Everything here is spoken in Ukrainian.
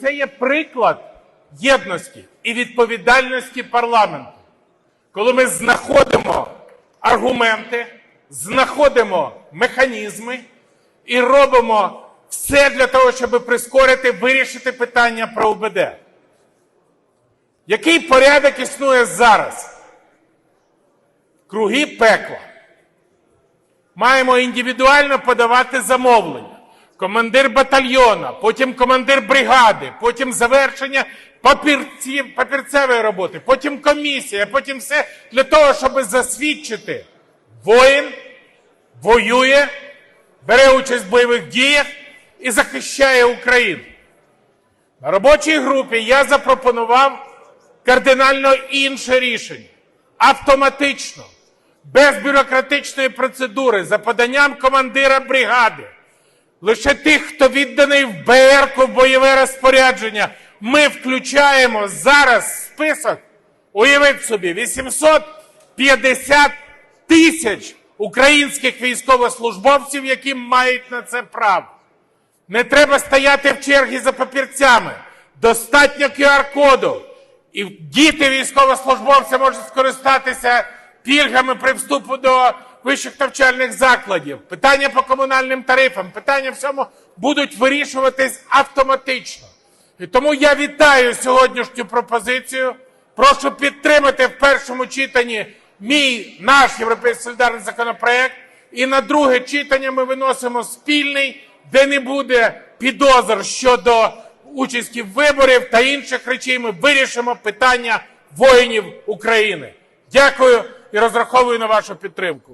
Це є приклад єдності і відповідальності парламенту, коли ми знаходимо аргументи, знаходимо механізми і робимо все для того, щоб прискорити, вирішити питання про УБД. Який порядок існує зараз? Круги пекла. Маємо індивідуально подавати замовлення. Командир батальйона, потім командир бригади, потім завершення папірці, папірцевої роботи, потім комісія, потім все для того, щоб засвідчити, воїн воює, бере участь в бойових діях і захищає Україну. На робочій групі я запропонував кардинально інше рішення. Автоматично, без бюрократичної процедури, за поданням командира бригади. Лише тих, хто відданий в БРК в бойове розпорядження, ми включаємо зараз список, уявіть собі, 850 тисяч українських військовослужбовців, які мають на це право. Не треба стояти в чергі за папірцями. Достатньо QR-коду. І діти військовослужбовця можуть скористатися пільгами при вступу до вищих навчальних закладів. Питання по комунальним тарифам, питання всьому будуть вирішуватись автоматично. І тому я вітаю сьогоднішню пропозицію. Прошу підтримати в першому читанні мій наш європейський солідарний законопроект. І на друге читання ми виносимо спільний, де не буде підозр щодо участі виборів та інших речей. Ми вирішимо питання воїнів України. Дякую і розраховую на вашу підтримку.